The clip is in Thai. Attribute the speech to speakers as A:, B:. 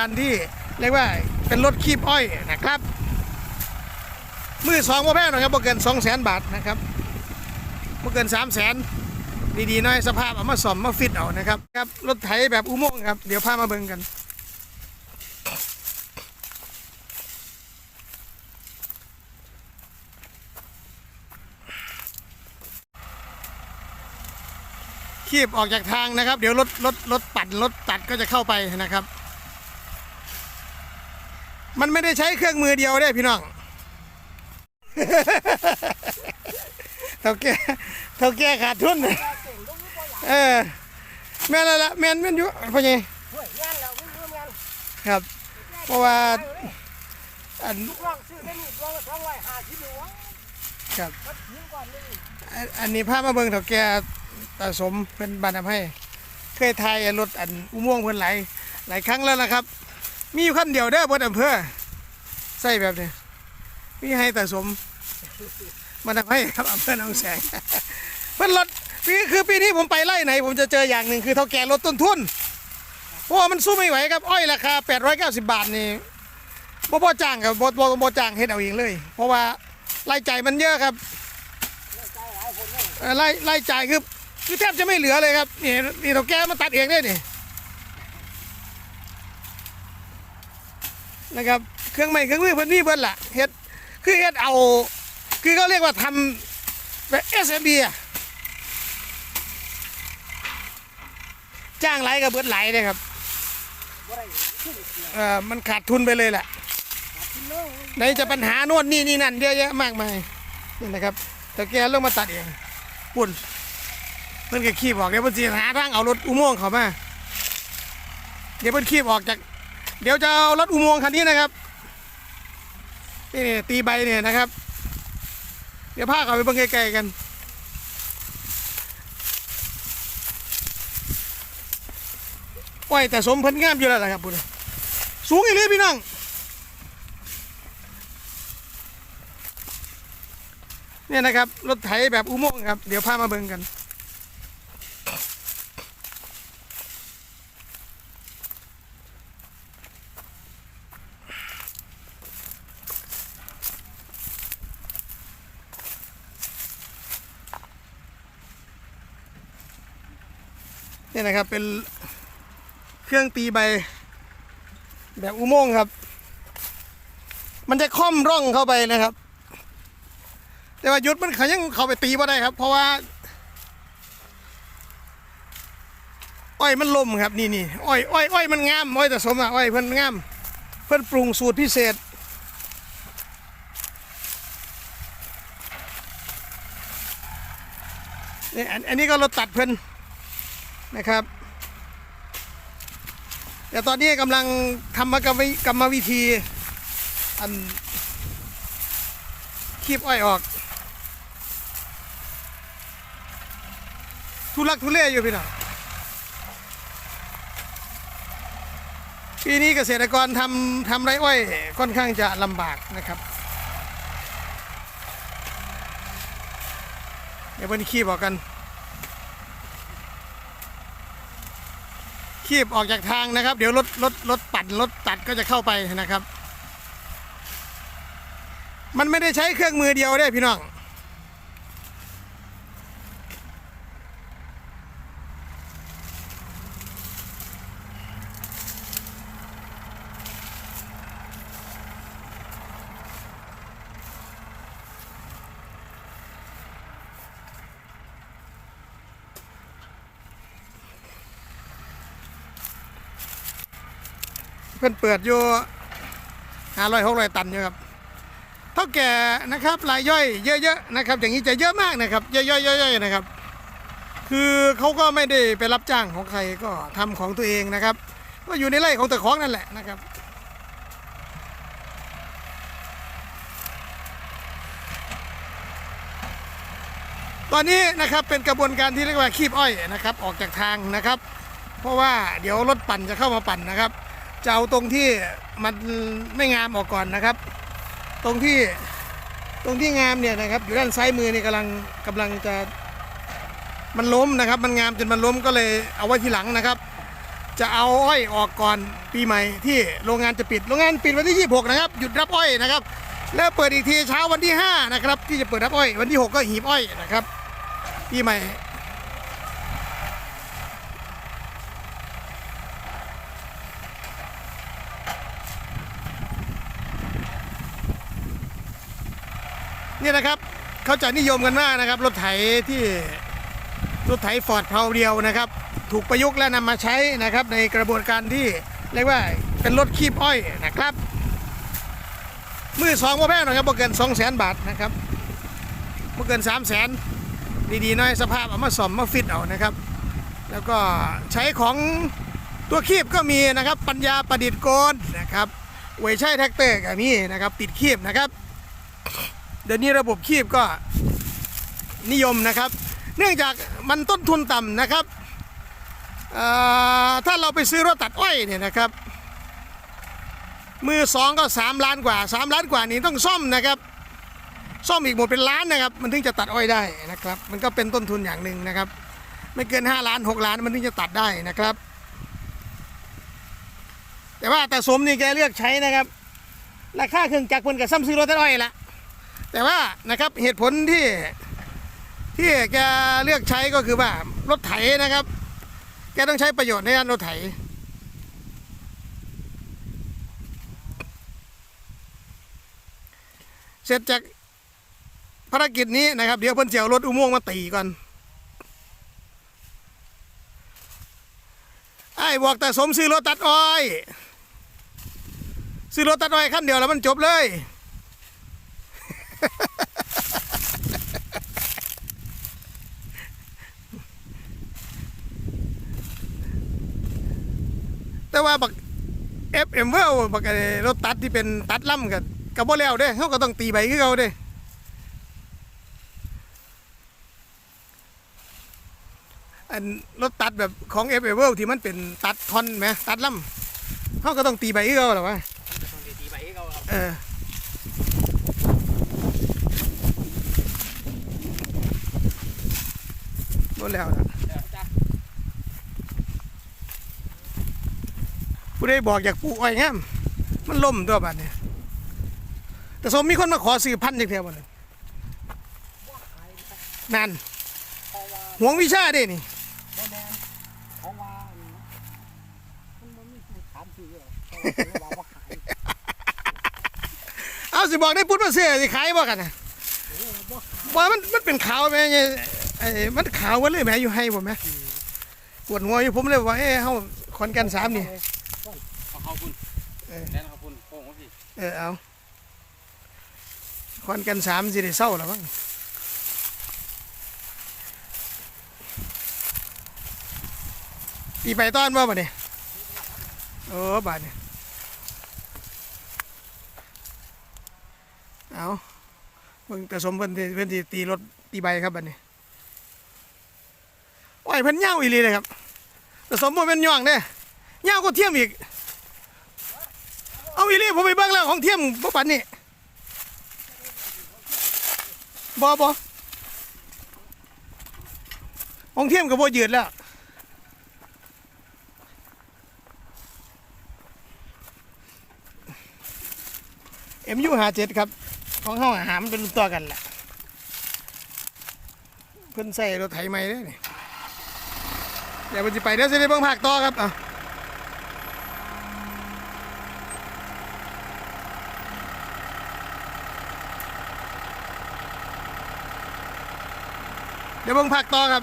A: การที่เรียกว่าเป็นรถคีบอ้อยนะครับ มือสองว่าแพงหน่อยครับบ่เกินสองแสนบาทนะครับบ่เกินสามแสนดีๆหน่อยสภาพเอามาซ่อมมาฟิตเอานะครับครับรถไถแบบอุโมงค์ครับ เดี๋ยวพามาเบิ่งกันคีบออกจากทางนะครับ เดี๋ยวรถรถรถปั่นรถตัดก็จะเข้าไปนะครับ มันไม่ได้ใช้เครื่องมือเดียวได้พี่น้องเท่าแก่เท่าแก่ขาดทุนเออแม่นแล้วละแม่นแม่นอยู่พ่อใหญ่ครับ เพราะว่าอัน
B: ลองซื้อได้นี่ลองสองร้อยห้าสิบหลวง
A: ครับ
B: มันทิ้งก่อนนี่
A: อันอันนี้พาพมาเบิ่งเท่าแก่ตาสมเพิ่นบานทำให้ เคยถ่ายรถอันอุโมงค์เพิ่นหลายหลายครั้งแล้วนะครับ มีอยู่คันเดียวเด้บนอำเภอใส่แบบนี้มีให้แตาสมมาทำให้ครับอำเภอหนองแสง เพิ่นรถปีคือปีนี้ผมไปไล่ไหน ผมจะเจออย่างหนึ่งคือเท่าแก่ลดต้นทุนเพราะว่ามันสู้ไม่ไหวครับ อ้อยราคา 890 บาทนี่บ่บ่จ้างครับบ่บ่บ่จ้างเฮ็ดเอาเองเลย เพราะว่ารายจ่ายมันเยอะครับ
B: ใจหลายคนเลย
A: เอ่ไล่ไล่จ่ายคือคือแทบจะไม่เหลือเลยครับนี่นี่เราแก้มาตัดเองได้นี่ นะครับ เครื่องไม้เครื่องมือเพิ่นมีเบิ่นล่ะเฮ็ดคือเฮ็ดเอา คือเขาเรียกว่าทำแบบ SMB อะจ้างหลกับเบิดหลเลยครับ
B: เอ
A: อมันขาดทุนไปเลยแหละ
B: กินเลย
A: ไหนจะปัญหาโน่นนี่นี่นั่นเยอะแยะมากมายนี่นะครับแต่แกลงมาตัดเองปุ่นเพิ่นก็ขี้บอกเดี๋ยวเพิ่นสิหาทางเอารถอุโมงค์เข้ามาเดี๋ยวเพิ่นขี้ออกจาก เดี๋ยวจะเอารถอุโมงค์คันนี้นะครับนี่ตีใบเนี่ยนะครับ เดี๋ยวพาเขาไปเบิ่งไกลๆกันโอ้ยแต่สมพิ่นงามอยู่แล้วล่ะครับปุ่นสูงอีหลีพี่น้องเนี่ยนะครับรถไถแบบอุโมงค์ครับ เดี๋ยวพามาเบิ่งกัน นี่ยนะครับเป็นเครื่องตีใบ แบบอุโมงค์ครับ มันจะค่อมร่องเข้าไปนะครับ แต่ว่ายุดมันเขายังเข้าไปตีมาได้ครับ เพราะว่า อ้อยมันลมครับนี่นี่อ้อยอ้อยอ้อยมันงามอ้อยแต่สมอะอ้อยเพิ่นงาม เพิ่นปรุงสูตรพิเศษนี่อันอันนี้ก็เราตัดเพิ่น นะครับแต่ตอนนี้กำลังทำกรรมกรรมวิธีอันคีบอ้อยออก ทุลักทุเลอยู่พี่น้องปีนี้เกษตรกรทำทำไรอ้อยค่อนข้างจะลำบากนะครับ เดี๋ยววันนี้คีบออกกัน คีบออกจากทางนะครับ เดี๋ยวรถรถรถปั่นรถตัดก็จะเข้าไปนะครับ มันไม่ได้ใช้เครื่องมือเดียวได้พี่น้อง พิ่นเปิดอยู่ห้าร้อยหกร้อยตันอยู่ครับเท่าแก่นะครับรายย่อยเยอะๆนะครับ อย่างนี้จะเยอะมากนะครับย่อยๆๆนะครับ คือเขาก็ไม่ได้ไปรับจ้างของใครก็ทำของตัวเองนะครับ ก็อยู่ในไร่ของตะของนั่นแหละนะครับตอนนี้นะครับเป็นกระบวนการที่เรียกว่าคีบอ้อยนะครับ ออกจากทางนะครับ เพราะว่าเดี๋ยวรถปั่นจะเข้ามาปั่นนะครับ จะเอาตรงที่มันไม่งามออกก่อนนะครับ ตรงที่ตรงที่งามเนี่ยนะครับ อยู่ด้านซ้ายมือนี่กำลังกำลังจะมันล้มนะครับ มันงามจนมันล้มก็เลยเอาไว้ทีหลังนะครับ จะเอาอ้อยออกก่อนปีใหม่ที่โรงงานจะปิด โรงงานปิดวันที่ 26 นะครับ หยุดรับอ้อยนะครับ แล้วเปิดอีกทีเช้าวันที่ 5 นะครับ ที่จะเปิดรับอ้อย วันที่ 6 ก็หีบอ้อยนะครับปีใหม่ นี่นะครับเขาจะนิยมกันมากนะครับ รถไถที่รถไถฟอร์ดเพาเดียวนะครับ ถูกประยุกต์และนำมาใช้นะครับ ในกระบวนการที่เรียกว่าเป็นรถคีบอ้อยนะครับ มือสองโมแพงหนะครับบ่เกิน2 0 0 0 0 0บาทนะครับบ่เกิน3 0 0 0 0 0ดีๆหน้อยสภาพเอามาซ่อมมาฟิตเอานะครับ แล้วก็ใช้ของตัวคีบก็มีนะครับ ปัญญาประดิษฐ์โกนนะครับไว้ใช้แท็กเตอร์ก็มีนะครับ ติดคีบนะครับ เดี๋ยวนี้ระบบคีบก็นิยมนะครับ เนื่องจากมันต้นทุนต่ำนะครับถ้าเราไปซื้อรถตัดอ้อยเนี่ยนะครับ มือสองก็ 3 ล้านกว่า 3 ล้านกว่านี้ต้องซ่อมนะครับ ซ่อมอีกหมดเป็นล้านนะครับ มันถึงจะตัดอ้อยได้นะครับ มันก็เป็นต้นทุนอย่างหนึ่งนะครับ ไม่เกิน 5 ล้าน 6 ล้านมันถึงจะตัดได้นะครับ แต่ว่าแต่สมนี่แกเลือกใช้นะครับราคาเครื่องจักรเพิ่นกับซ้ำซื้อรถตัดอ้อยละ แต่ว่านะครับเหตุผลที่ที่แกเลือกใช้ก็คือว่ารถไถนะครับ แกต้องใช้ประโยชน์ในการรถไถ เสร็จจากภารกิจนี้นะครับ เดี๋ยวเพิ่นเจะเอารถอุโมงค์มาตีก่อนไอ้บอกแต่สมซื้อรถตัดอ้อย ซื้อรถตัดอ้อยคันเดียวแล้วมันจบเลย แต่ว่าบักเอฟเอ็มเวลบักไอ้รถตัดที่เป็นตัดล่ำกันกับบ่แล้วเด้เขาก็ต้องตีใบคือเขาเด้อันรถตัดแบบของเอฟเอ็มเวลที่มันเป็นตัดทอนไหมตัดล่ำเขาก็ต้องตีใบคือเขาหรอวะ
B: ต้องตีไปให้เขาครับ
A: เออ บ่แล้วนะผู้ใดบอกอยากปลูกอ้อยงามมันล่มตัวบัดเนี่ยแต่สมมีคนมาขอซื้อพันธุ์จากเทียวบ่เลยนั่นห่วงวิชาเด้นี่
B: เอา
A: สิบอกได้พุทธมาเสื้อสิขายบ่กันนะว่ามันมันเป็นขาวแม่ไงไอ้มันขาวกันเลยแหม่อยู่ให้ผมแหม่ปวดหัวอยู่ผมเลยว่าเอ้เฮาขอนแกันสามนี่
C: เอาเข้าคุณ
A: เออ
C: แน่นเข้าคุณโค้งเขาสิ
A: เออเอาขอนแกันสามสิได้เศร้าแล้วมั้งตีไปต้อนว่าบ่เนี่ยโอ้บาดเนี่ยเอาเพิ่งแต่สมเพิ่นสิเพิ่นสิตีรถตีใบครับบัดนี้โอยเพิ่นเหย้าอีหลีเลยครับแต่สมบ่เป็นย่องเด้เหย้าก็เทียมอีก เอาอีหลีผมไปเบิ่งแล้วของเทียมบ่ปานนี้บ่บ่ของเทียมก็บ่ยืดแล้วเอ็มยูหาเจ็ดครับ ของห้องอาหารมันเป็นตัวกันแหละเพิ่นใส่รถไถใหม่เด้อนี่ เดี๋ยวมันจะไปเดี๋ยวจะได้เบิ่งผักต่อครับอะเดี๋ยวเบิ่งผักต่อครับ